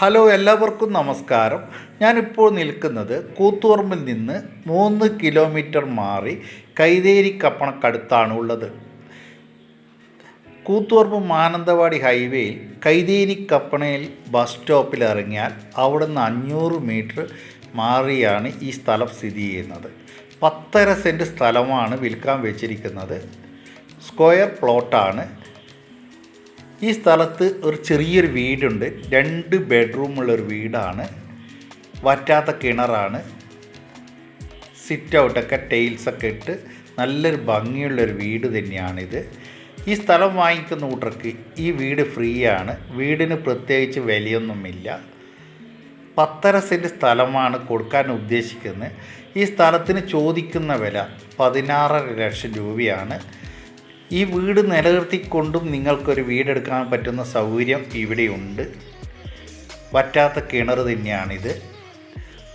Hello എല്ലാവർക്കും നമസ്കാരം. ഞാനിപ്പോൾ നിൽക്കുന്നത് കൂത്തുപറമ്പിൽ നിന്ന് മൂന്ന് കിലോമീറ്റർ മാറി കൈതേരി കപ്പണക്കടുത്താണ് ഉള്ളത്. കൂത്തുപറമ്പ് മാനന്തവാടി ഹൈവേയിൽ കൈതേരി കപ്പണയിൽ ബസ് സ്റ്റോപ്പിൽ ഇറങ്ങിയാൽ അവിടുന്ന് അഞ്ഞൂറ് മീറ്റർ മാറിയാണ് ഈ സ്ഥലം സ്ഥിതി ചെയ്യുന്നത്. പത്തര സെന്റ് സ്ഥലമാണ് വിൽക്കാൻ വെച്ചിരിക്കുന്നത്. സ്ക്വയർ പ്ലോട്ടാണ്. ഈ സ്ഥലത്ത് ഒരു ചെറിയൊരു വീടുണ്ട്. രണ്ട് ബെഡ്റൂമുള്ളൊരു വീടാണ്. വറ്റാത്ത കിണറാണ്. സിറ്റ് ഔട്ടൊക്കെ ടൈൽസൊക്കെ ഇട്ട് നല്ലൊരു ഭംഗിയുള്ളൊരു വീട് തന്നെയാണിത്. ഈ സ്ഥലം വാങ്ങിക്കുന്ന കൂട്ടർക്ക് ഈ വീട് ഫ്രീ ആണ് വീടിന് പ്രത്യേകിച്ച് വിലയൊന്നുമില്ല. പത്തര സെന്റ് സ്ഥലമാണ് കൊടുക്കാൻ ഉദ്ദേശിക്കുന്നത്. ഈ സ്ഥലത്തിന് ചോദിക്കുന്ന വില പതിനാറര ലക്ഷം രൂപയാണ്. ഈ വീട് നിലനിർത്തിക്കൊണ്ടും നിങ്ങൾക്കൊരു വീടെടുക്കാൻ പറ്റുന്ന സൗകര്യം ഇവിടെയുണ്ട്. വറ്റാത്ത കിണർ തന്നെയാണിത്.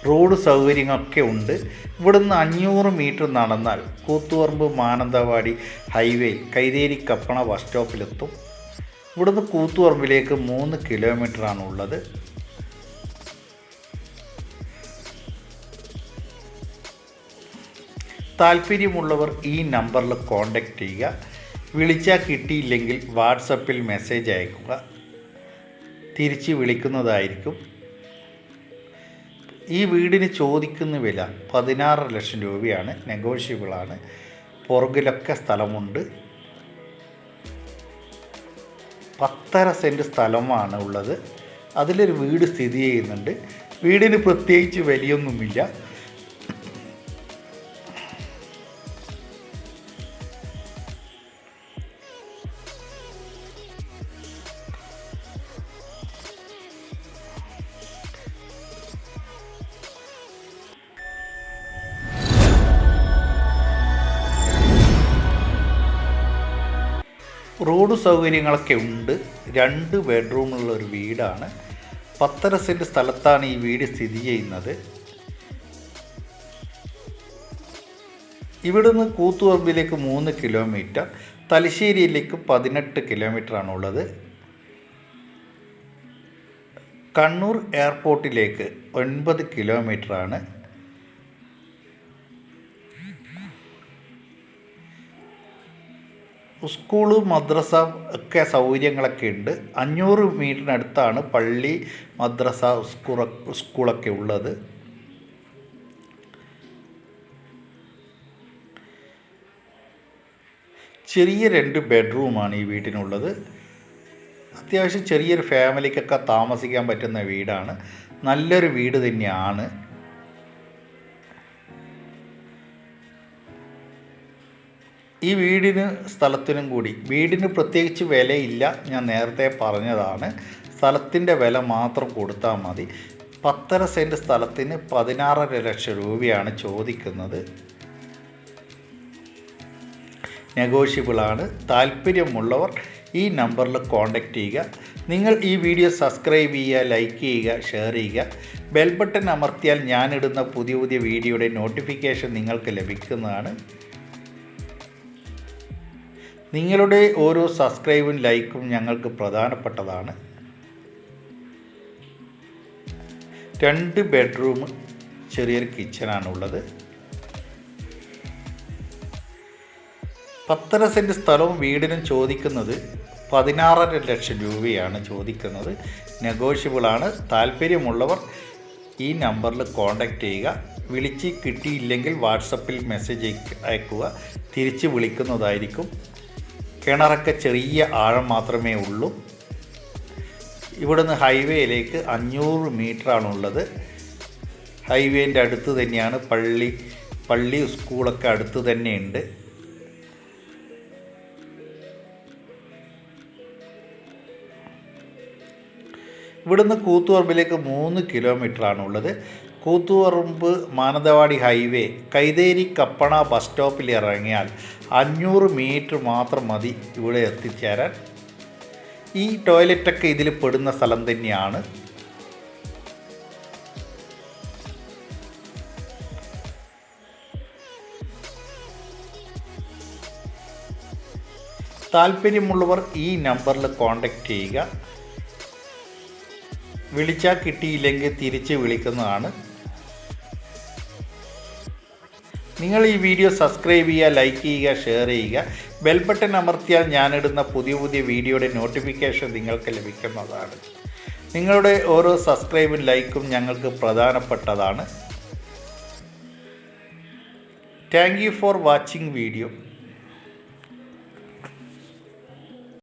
റോഡ് സൗകര്യങ്ങളൊക്കെ ഉണ്ട്. ഇവിടുന്ന് അഞ്ഞൂറ് മീറ്റർ നടന്നാൽ കൂത്തുപറമ്പ് മാനന്തവാടി ഹൈവേ കൈതേരി കപ്പണ ബസ് സ്റ്റോപ്പിലെത്തും. ഇവിടുന്ന് കൂത്തുപറമ്പിലേക്ക് മൂന്ന് കിലോമീറ്ററാണ് ഉള്ളത് താല്പര്യമുള്ളവർ ഈ നമ്പറിൽ കോൺടാക്റ്റ് ചെയ്യുക. വിളിച്ചാൽ കിട്ടിയില്ലെങ്കിൽ വാട്സപ്പിൽ മെസ്സേജ് അയക്കുക. തിരിച്ച് വിളിക്കുന്നതായിരിക്കും. ഈ വീടിന് ചോദിക്കുന്ന വില പതിനാറ് ലക്ഷം രൂപയാണ്. നെഗോഷ്യബിളാണ്. പുറകിലൊക്കെ സ്ഥലമുണ്ട്. പത്തര സെന്റ് സ്ഥലമാണ് ഉള്ളത്. അതിലൊരു വീട് സ്ഥിതി ചെയ്യുന്നുണ്ട്. വീടിന് പ്രത്യേകിച്ച് വിലയൊന്നുമില്ല. റോഡ് സൗകര്യങ്ങളൊക്കെ ഉണ്ട്. രണ്ട് ബെഡ്റൂമുള്ള ഒരു വീടാണ്. പത്തര സെന്റ് സ്ഥലത്താണ് ഈ വീട് സ്ഥിതി ചെയ്യുന്നത്. ഇവിടുന്ന് കൂത്തുപറമ്പിലേക്ക് മൂന്ന് കിലോമീറ്റർ തലശ്ശേരിയിലേക്ക് പതിനെട്ട് കിലോമീറ്റർ ഉള്ളത്. കണ്ണൂർ എയർപോർട്ടിലേക്ക് ഒൻപത് കിലോമീറ്ററാണ്. സ്കൂൾ മദ്രസ ഒക്കെ സൗകര്യങ്ങളൊക്കെ ഉണ്ട്. അഞ്ഞൂറ് മീറ്ററിനടുത്താണ് പള്ളി മദ്രസ സ്കൂൾ സ്കൂളൊക്കെ ഉള്ളത്. ചെറിയ രണ്ട് ബെഡ്റൂമാണ് ഈ വീട്ടിനുള്ളത്. അത്യാവശ്യം ചെറിയൊരു ഫാമിലിക്കൊക്കെ താമസിക്കാൻ പറ്റുന്ന വീടാണ്. നല്ലൊരു വീട് തന്നെയാണ്. ഈ വീടിന് സ്ഥലത്തിനും കൂടി വീടിന് പ്രത്യേകിച്ച് വിലയില്ല ഞാൻ നേരത്തെ പറഞ്ഞതാണ്. സ്ഥലത്തിന്റെ വില മാത്രം കൊടുത്താൽ മതി. പത്തര സെന്റ് സ്ഥലത്തിന് പതിനാറര ലക്ഷം രൂപയാണ് ചോദിക്കുന്നത്. നെഗോഷ്യബിളാണ്. താല്പര്യമുള്ളവർ ഈ നമ്പറിൽ കോൺടാക്റ്റ് ചെയ്യുക. നിങ്ങൾ ഈ വീഡിയോ സബ്സ്ക്രൈബ് ചെയ്യുക ലൈക്ക് ചെയ്യുക ഷെയർ ചെയ്യുക. ബെൽ ബട്ടൺ അമർത്തിയാൽ ഞാനിടുന്ന പുതിയ പുതിയ വീഡിയോയുടെ നോട്ടിഫിക്കേഷൻ നിങ്ങൾക്ക് ലഭിക്കുന്നതാണ്. നിങ്ങളുടെ ഓരോ സബ്സ്ക്രൈബും ലൈക്കും ഞങ്ങൾക്ക് പ്രധാനപ്പെട്ടതാണ്. രണ്ട് ബെഡ്റൂം ചെറിയൊരു കിച്ചണാണുള്ളത് പത്തര സെന്റ് സ്ഥലവും വീടിനും ചോദിക്കുന്നത് പതിനാറര ലക്ഷം രൂപയാണ് ചോദിക്കുന്നത്. നെഗോഷ്യബിളാണ് താല്പര്യമുള്ളവർ ഈ നമ്പറിൽ കോൺടാക്റ്റ് ചെയ്യുക. വിളിച്ച് കിട്ടിയില്ലെങ്കിൽ വാട്സപ്പിൽ മെസ്സേജ് അയക്കുക. തിരിച്ച് വിളിക്കുന്നതായിരിക്കും. കിണറൊക്കെ ചെറിയ ആഴം മാത്രമേ ഉള്ളൂ. ഇവിടുന്ന് ഹൈവേയിലേക്ക് അഞ്ഞൂറ് മീറ്ററാണുള്ളത്. ഹൈവേന്റെ അടുത്ത് തന്നെയാണ് പള്ളി പള്ളി സ്കൂളൊക്കെ അടുത്ത് തന്നെയുണ്ട്. ഇവിടുന്ന് കൂത്തുപറമ്പിലേക്ക് മൂന്ന് കിലോമീറ്ററാണുള്ളത്. കൂത്തുപറമ്പ് മാനന്തവാടി ഹൈവേ കൈതേരി കപ്പണ ബസ് സ്റ്റോപ്പിൽ ഇറങ്ങിയാൽ അഞ്ഞൂറ് മീറ്റർ മാത്രം മതി ഇവിടെ എത്തിച്ചേരാൻ. ഈ ടോയ്ലറ്റൊക്കെ ഇതിൽ പെടുന്ന സ്ഥലം തന്നെയാണ്. താല്പര്യമുള്ളവർ ഈ നമ്പറിൽ കോൺടാക്റ്റ് ചെയ്യുക. വിളിച്ചാൽ കിട്ടിയില്ലെങ്കിൽ തിരിച്ച് വിളിക്കുന്നതാണ്. നിങ്ങൾ ഈ വീഡിയോ സബ്സ്ക്രൈബ് ചെയ്യുക ലൈക്ക് ചെയ്യുക ഷെയർ ചെയ്യുക. ബെൽ ബട്ടൺ അമർത്തിയാൽ ഞാനിടുന്ന പുതിയ പുതിയ വീഡിയോയുടെ നോട്ടിഫിക്കേഷൻ നിങ്ങൾക്ക് ലഭിക്കുന്നതാണ്. നിങ്ങളുടെ ഓരോ സബ്സ്ക്രൈബും ലൈക്കും ഞങ്ങൾക്ക് പ്രധാനപ്പെട്ടതാണ്. Thank you for watching video